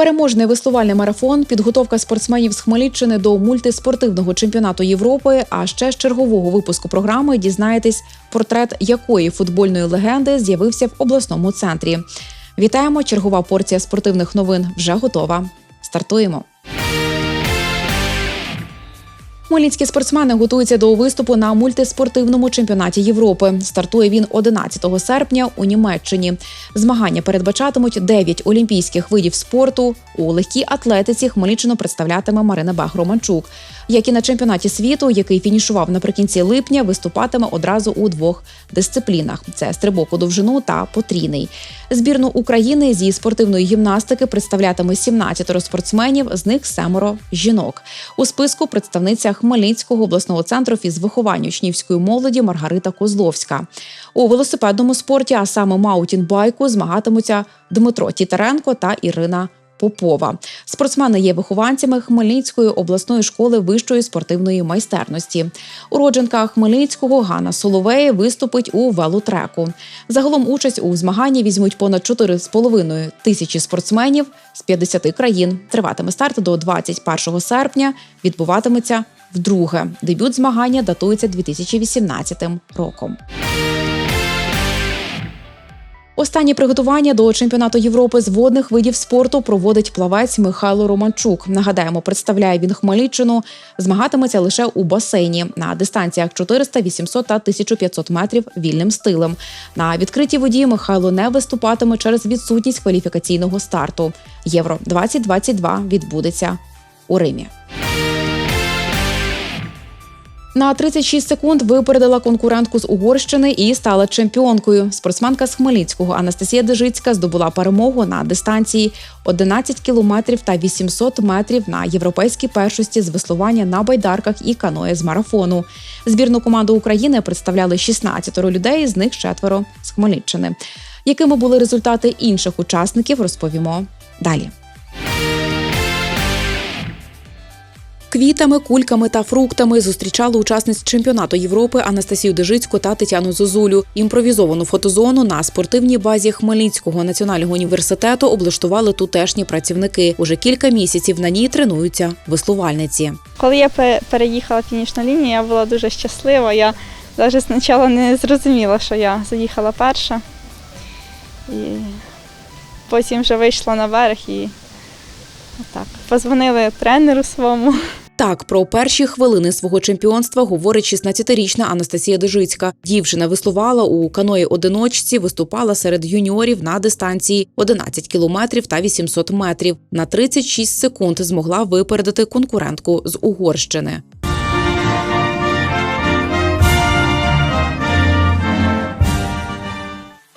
Переможний веслувальний марафон, підготовка спортсменів з Хмельниччини до мультиспортивного чемпіонату Європи. А ще з чергового випуску програми дізнаєтесь, портрет якої футбольної легенди з'явився в обласному центрі. Вітаємо! Чергова порція спортивних новин вже готова. Стартуємо. Хмельницькі спортсмени готуються до виступу на мультиспортивному чемпіонаті Європи. Стартує він 11 серпня у Німеччині. Змагання передбачатимуть 9 олімпійських видів спорту. У легкій атлетиці Хмельниччину представлятиме Марина Бах-Романчук. Як і на чемпіонаті світу, який фінішував наприкінці липня, виступатиме одразу у двох дисциплінах: це стрибок у довжину та потрійний. Збірну України зі спортивної гімнастики представлятиме 17 спортсменів, з них семеро жінок. У списку представниця Хмельницького обласного центру фізвиховання учнівської молоді Маргарита Козловська. У велосипедному спорті, а саме маутінбайку, змагатимуться Дмитро Тітаренко та Ірина. Попова спортсмени є вихованцями Хмельницької обласної школи вищої спортивної майстерності. Уродженка Хмельницького Ганна Соловей виступить у велотреку. Загалом участь у змаганні візьмуть понад 4,5 тисячі спортсменів з 50 країн. Триватиме старт до 21 серпня. Відбуватиметься вдруге. Дебют змагання датується 2018 роком. Останні приготування до чемпіонату Європи з водних видів спорту проводить плавець Михайло Романчук. Нагадаємо, представляє він Хмельниччину. Змагатиметься лише у басейні на дистанціях 400, 800 та 1500 метрів вільним стилем. На відкритій воді Михайло не виступатиме через відсутність кваліфікаційного старту. Євро 2022 відбудеться у Римі. На 36 секунд випередила конкурентку з Угорщини і стала чемпіонкою. Спортсменка з Хмельницького Анастасія Дежицька здобула перемогу на дистанції 11 кілометрів та 800 метрів на європейській першості з веслування на байдарках і каное з марафону. Збірну команду України представляли 16 людей, з них четверо з Хмельниччини. Якими були результати інших учасників, розповімо далі. Квітами, кульками та фруктами зустрічали учасниць чемпіонату Європи Анастасію Дежицьку та Тетяну Зозулю. Імпровізовану фотозону на спортивній базі Хмельницького національного університету облаштували тутешні працівники. Уже кілька місяців на ній тренуються веслувальниці. Коли я переїхала фінішну лінію, я була дуже щаслива. Я навіть спочатку не зрозуміла, що я заїхала перша. І потім вже вийшла на берег і отак. Позвонили тренеру своєму. Так, про перші хвилини свого чемпіонства говорить 16-річна Анастасія Дежицька. Дівчина веслувала у каної одиночці, виступала серед юніорів на дистанції 11 кілометрів та 800 метрів. На 36 секунд змогла випередити конкурентку з Угорщини.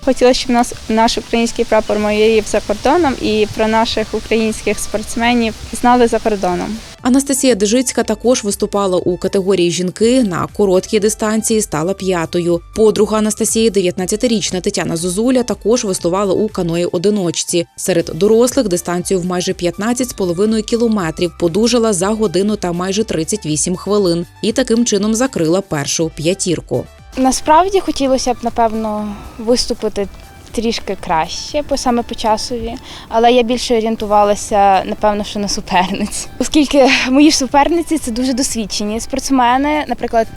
Хотіла, щоб нас наш український прапор майорів за кордоном і про наших українських спортсменів знали за кордоном. Анастасія Дежицька також виступала у категорії жінки на короткій дистанції, стала п'ятою. Подруга Анастасії, 19-річна Тетяна Зозуля, також веслувала у каної одиночці. Серед дорослих дистанцію в майже 15,5 кілометрів подужала за годину та майже 38 хвилин і таким чином закрила першу п'ятірку. Насправді хотілося б, напевно, виступити трішки краще, бо саме по часові, але я більше орієнтувалася, напевно, що на суперниць. Оскільки мої суперниці це дуже досвідчені спортсмени. Наприклад,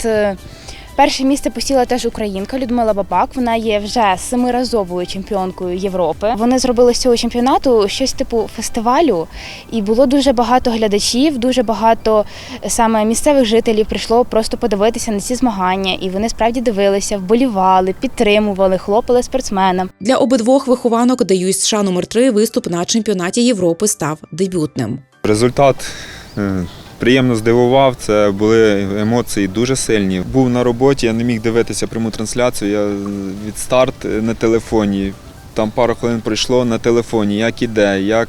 перше місце посіла теж українка Людмила Бабак. Вона є вже семиразовою чемпіонкою Європи. Вони зробили з цього чемпіонату щось типу фестивалю, і було дуже багато глядачів, дуже багато е, саме місцевих жителів прийшло просто подивитися на ці змагання. І вони справді дивилися, вболівали, підтримували, хлопали спортсменам. Для обидвох вихованок ДЮСШ номер 3 виступ на чемпіонаті Європи став дебютним. Результат е, приємно здивував. Це були емоції дуже сильні. Був на роботі, я не міг дивитися пряму трансляцію. Я від старт на телефоні. Там пару хвилин пройшло на телефоні, як іде, як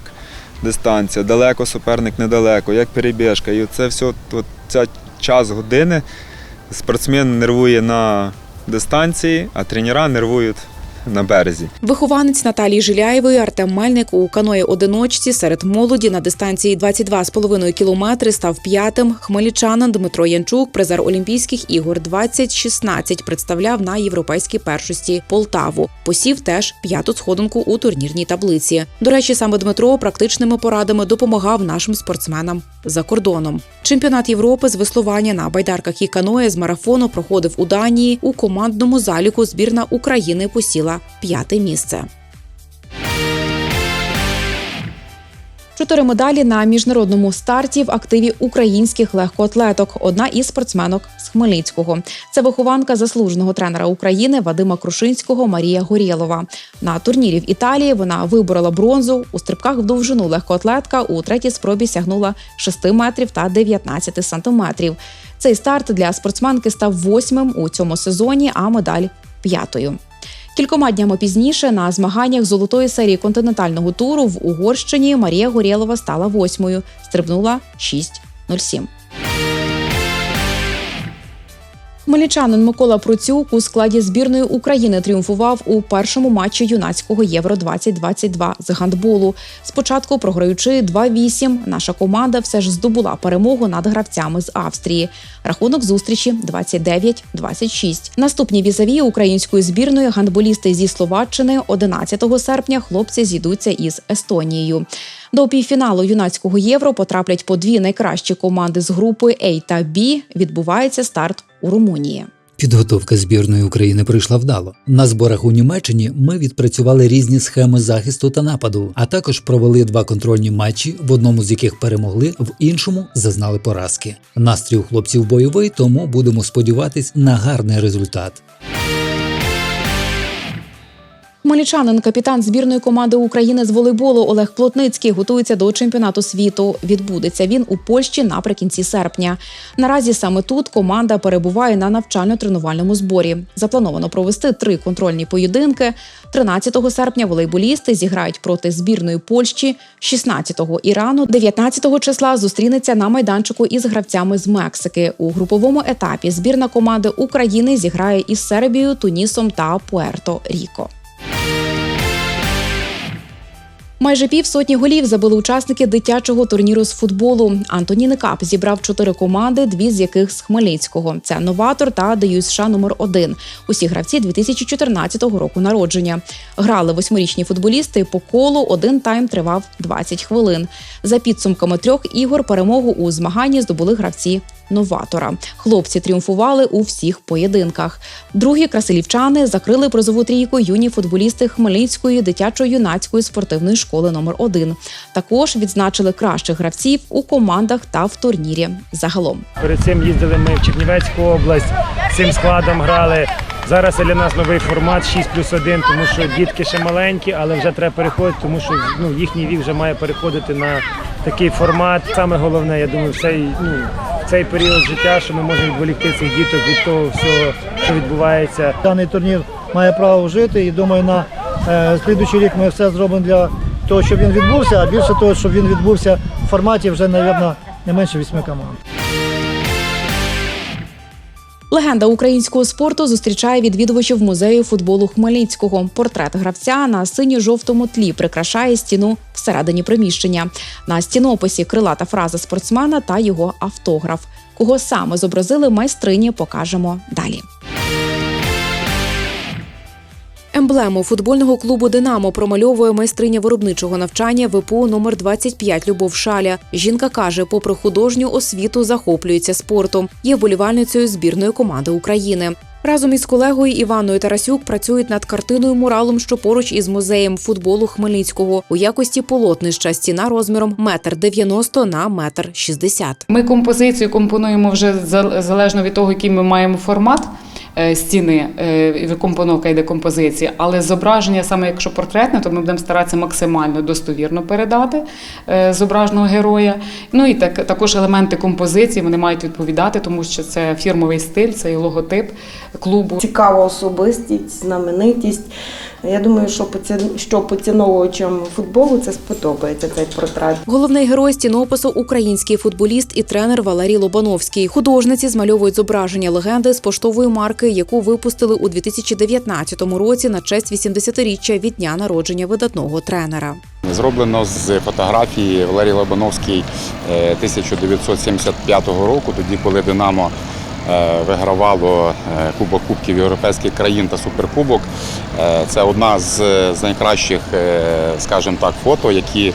дистанція, далеко суперник, недалеко, як перебіжка. І це все, от ця час години спортсмен нервує на дистанції, а тренера нервують на березі. Вихованець Наталії Жиляєвої Артем Мельник у каної одиночці серед молоді на дистанції 22,5 кілометри став п'ятим. Хмельничанин Дмитро Янчук, призер Олімпійських ігор 2016, представляв на європейській першості Полтаву. Посів теж п'яту сходинку у турнірній таблиці. До речі, саме Дмитро практичними порадами допомагав нашим спортсменам за кордоном. Чемпіонат Європи з веслування на байдарках і каное з марафону проходив у Данії. У командному заліку збірна України посіла п'яте місце. Чотири медалі на міжнародному старті в активі українських легкоатлеток. Одна із спортсменок з Хмельницького. Це вихованка заслуженого тренера України Вадима Крушинського Марія Горєлова. На турнірі в Італії вона виборола бронзу. У стрибках в довжину легкоатлетка у третій спробі сягнула 6 метрів та 19 сантиметрів. Цей старт для спортсменки став восьмим у цьому сезоні, а медаль п'ятою. Кількома днями пізніше на змаганнях золотої серії континентального туру в Угорщині Марія Горєлова стала восьмою, стрибнула 6.07. Хмельничанин Микола Процюк у складі збірної України тріумфував у першому матчі юнацького Євро 2022 з гандболу. Спочатку, програючи 2-8, наша команда все ж здобула перемогу над гравцями з Австрії. Рахунок зустрічі 29-26. Наступні візаві української збірної гандболісти зі Словаччини 11 серпня хлопці зійдуться із Естонією. До півфіналу юнацького євро потраплять по дві найкращі команди з групи А та Б. Відбувається старт у Румунії. Підготовка збірної України пройшла вдало. На зборах у Німеччині ми відпрацювали різні схеми захисту та нападу, а також провели два контрольні матчі, в одному з яких перемогли, в іншому зазнали поразки. Настрій у хлопців бойовий, тому будемо сподіватись на гарний результат. Хмельничанин, капітан збірної команди України з волейболу Олег Плотницький готується до чемпіонату світу. Відбудеться він у Польщі наприкінці серпня. Наразі саме тут команда перебуває на навчально-тренувальному зборі. Заплановано провести три контрольні поєдинки. 13 серпня волейболісти зіграють проти збірної Польщі, 16-го Ірану, 19 числа зустрінеться на майданчику із гравцями з Мексики. У груповому етапі збірна команди України зіграє із Сербією, Тунісом та Пуерто-Ріко. Майже півсотні голів забили учасники дитячого турніру з футболу. Антоніни Кап зібрав чотири команди, дві з яких з Хмельницького. Це новатор та ДЮСШ номер 1 Усі гравці 2014 року народження. Грали восьмирічні футболісти по колу. Один тайм тривав 20 хвилин. За підсумками трьох ігор перемогу у змаганні здобули гравці. Новатора хлопці тріумфували у всіх поєдинках. Другі красилівчани закрили призову трійку юні футболісти Хмельницької дитячо-юнацької спортивної школи номер 1 Також відзначили кращих гравців у командах та в турнірі. Загалом Перед цим їздили ми в Чернівецьку область, цим складом грали. Зараз для нас новий формат 6 плюс 1, тому що дітки ще маленькі, але вже треба переходити, тому що ну, їхній вік вже має переходити на такий формат. Саме головне, я думаю, в цей, ну, в цей період життя, що ми можемо відволікти цих діток від того всього, що відбувається. Даний турнір має право жити і думаю, на е, слідуючий рік ми все зробимо для того, щоб він відбувся, а більше того, щоб він відбувся в форматі вже, мабуть, не менше вісьми команд. Легенда українського спорту зустрічає відвідувачів музею футболу Хмельницького. Портрет гравця на синьо-жовтому тлі прикрашає стіну всередині приміщення. На стінописі крилата фраза спортсмена та його автограф. Кого саме зобразили майстрині, покажемо далі. Емблему футбольного клубу Динамо промальовує майстриня виробничого навчання ВПУ номер 25 Любов Шаля. Жінка каже, попри художню освіту, захоплюється спортом. Є вболівальницею збірної команди України. Разом із колегою Іваною Тарасюк працюють над картиною муралом, що поруч із музеєм футболу Хмельницького у якості полотнища стіна розміром метр дев'яносто на метр шістдесят. Ми композицію компонуємо вже за- залежно від того, який ми маємо формат стіни, е, компоновка йде композиція, але зображення, саме якщо портретне, то ми будемо старатися максимально достовірно передати е, зображеного героя. Ну і так, також елементи композиції вони мають відповідати, тому що це фірмовий стиль, це і логотип клубу. цікава особистість, знаменитість. Я думаю, що поці- що поціновувачам футболу це сподобається цей портрет. Головний герой стінопису український футболіст і тренер Валерій Лобановський. Художниці змальовують зображення легенди з поштової марки, яку випустили у 2019 році на честь 80-річчя від дня народження видатного тренера. Зроблено з фотографії Валерій Лобановський е, 1975 року, тоді, коли Динамо е, вигравало е, Кубок Кубків європейських країн та Суперкубок. Е, Це одна з, найкращих, е, скажімо так, фото, які,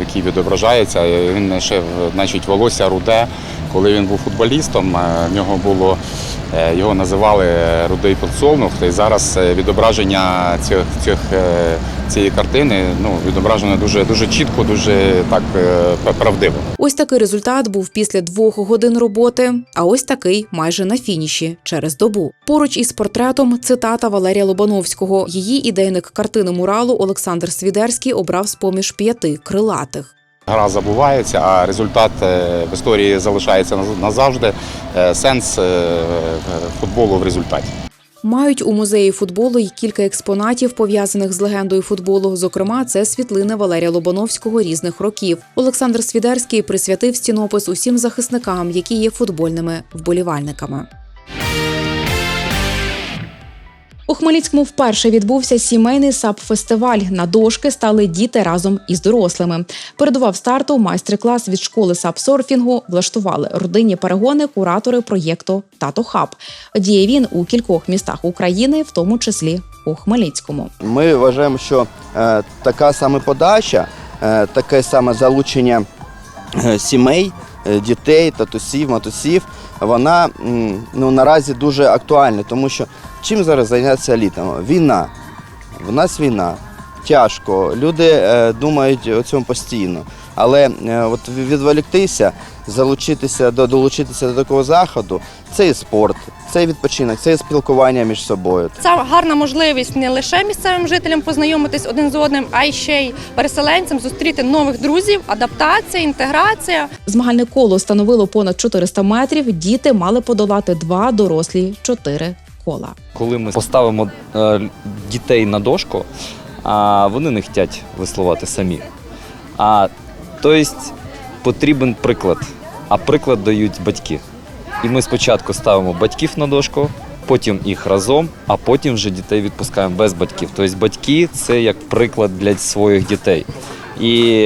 які відображаються. Він ще значить, волосся руде. Коли він був футболістом, е, в нього було е, його називали Рудий Подсолнух. І зараз е, відображення цих, цих, цієї картини ну, відображено дуже, дуже чітко, дуже так правдиво. Ось такий результат був після двох годин роботи, а ось такий майже на фініші через добу. Поруч із портретом цитата Валерія Лобановського. Її ідейник картини муралу Олександр Свідерський обрав з поміж п'яти крилатих. Гра забувається, а результат е, в історії залишається назавжди. Е, Сенс е, футболу в результаті. Мають у музеї футболу й кілька експонатів, пов'язаних з легендою футболу. Зокрема, це світлини Валерія Лобановського різних років. Олександр Свідерський присвятив стінопис усім захисникам, які є футбольними вболівальниками. У Хмельницькому вперше відбувся сімейний сап-фестиваль. На дошки стали діти разом із дорослими. Передував старту майстер-клас від школи сап-серфінгу. Влаштували родинні перегони куратори проєкту Тато Хаб. Діє він у кількох містах України, в тому числі у Хмельницькому. Ми вважаємо, що е, така саме подача, е, таке саме залучення е, сімей, дітей, татусів, матусів, вона ну, наразі дуже актуальна, тому що чим зараз зайнятися літом? Війна. В нас війна. Тяжко. Люди е, думають о цьому постійно. Але е, от відволіктися, залучитися до долучитися до такого заходу, це і спорт, це і відпочинок, це і спілкування між собою. Це гарна можливість не лише місцевим жителям познайомитись один з одним, а й ще й переселенцям зустріти нових друзів, адаптація, інтеграція. Змагальне коло становило понад 400 метрів. Діти мали подолати два дорослі чотири кола. Коли ми поставимо е, дітей на дошку, а вони не хочуть веслувати самі. А тобто потрібен приклад, а приклад дають батьки. І ми спочатку ставимо батьків на дошку, потім їх разом, а потім вже дітей відпускаємо без батьків. Тобто батьки це як приклад для своїх дітей. І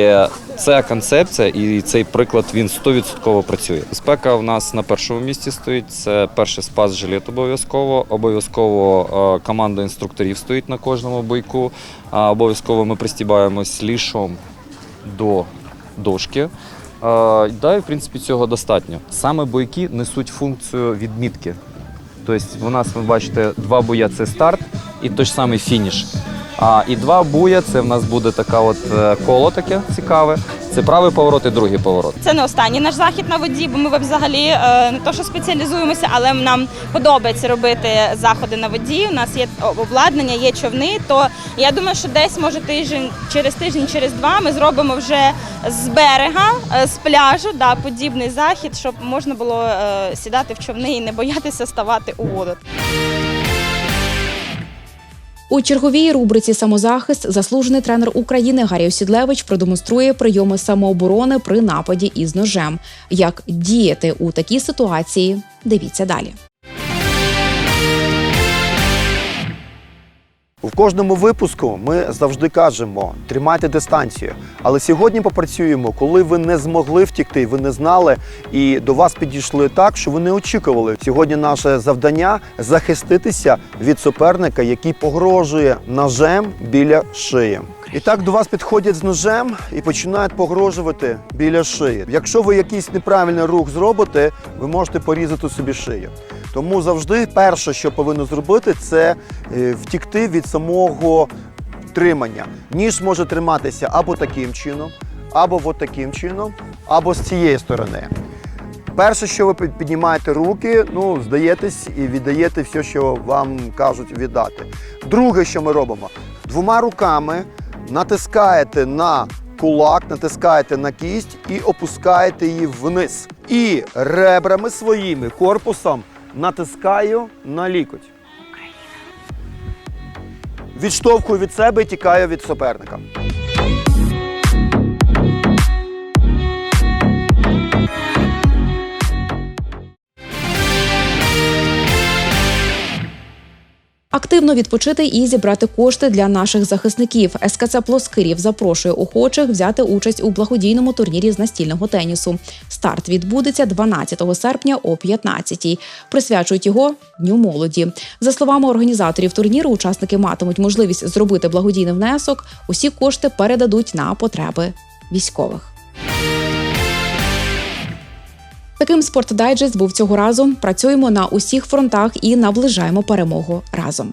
ця концепція і цей приклад він 100% працює. Безпека в нас на першому місці стоїть. Це перший спас жилет обов'язково. Обов'язково е, команда інструкторів стоїть на кожному бойку. Обов'язково ми пристібаємось лішом до дошки. Да, і в принципі цього достатньо. Саме бойки несуть функцію відмітки. Тобто у нас ви бачите два боя це старт і той ж самий фініш. А і два буя це в нас буде така от е, коло таке цікаве. Це правий поворот і другий поворот. Це не останній наш захід на воді, бо ми взагалі е, не то, що спеціалізуємося, але нам подобається робити заходи на воді. У нас є обладнання, є човни. То я думаю, що десь може тиждень через тиждень, через два ми зробимо вже з берега, е, з пляжу, да, подібний захід, щоб можна було е, сідати в човни і не боятися ставати у воду. У черговій рубриці Самозахист заслужений тренер України Гарій Осідлевич продемонструє прийоми самооборони при нападі із ножем. Як діяти у такій ситуації? Дивіться далі. В кожному випуску ми завжди кажемо тримайте дистанцію. Але сьогодні попрацюємо, коли ви не змогли втікти, ви не знали, і до вас підійшли так, що ви не очікували. Сьогодні наше завдання захиститися від суперника, який погрожує ножем біля шиї. І так до вас підходять з ножем і починають погрожувати біля шиї. Якщо ви якийсь неправильний рух зробите, ви можете порізати собі шию. Тому завжди перше, що повинно зробити, це е, втікти від самого тримання. Ніж може триматися або таким чином, або от таким чином, або з цієї сторони. Перше, що ви піднімаєте руки, ну, здаєтесь і віддаєте все, що вам кажуть віддати. Друге, що ми робимо, двома руками натискаєте на кулак, натискаєте на кість і опускаєте її вниз. І ребрами своїми корпусом натискаю на лікоть. відштовхую від себе і тікаю від суперника. Активно відпочити і зібрати кошти для наших захисників. СКЦ Плоскирів запрошує охочих взяти участь у благодійному турнірі з настільного тенісу. Старт відбудеться 12 серпня о 15-й. Присвячують його Дню молоді. За словами організаторів турніру, учасники матимуть можливість зробити благодійний внесок. Усі кошти передадуть на потреби військових. Таким спортдайджест був цього разу. Працюємо на усіх фронтах і наближаємо перемогу разом.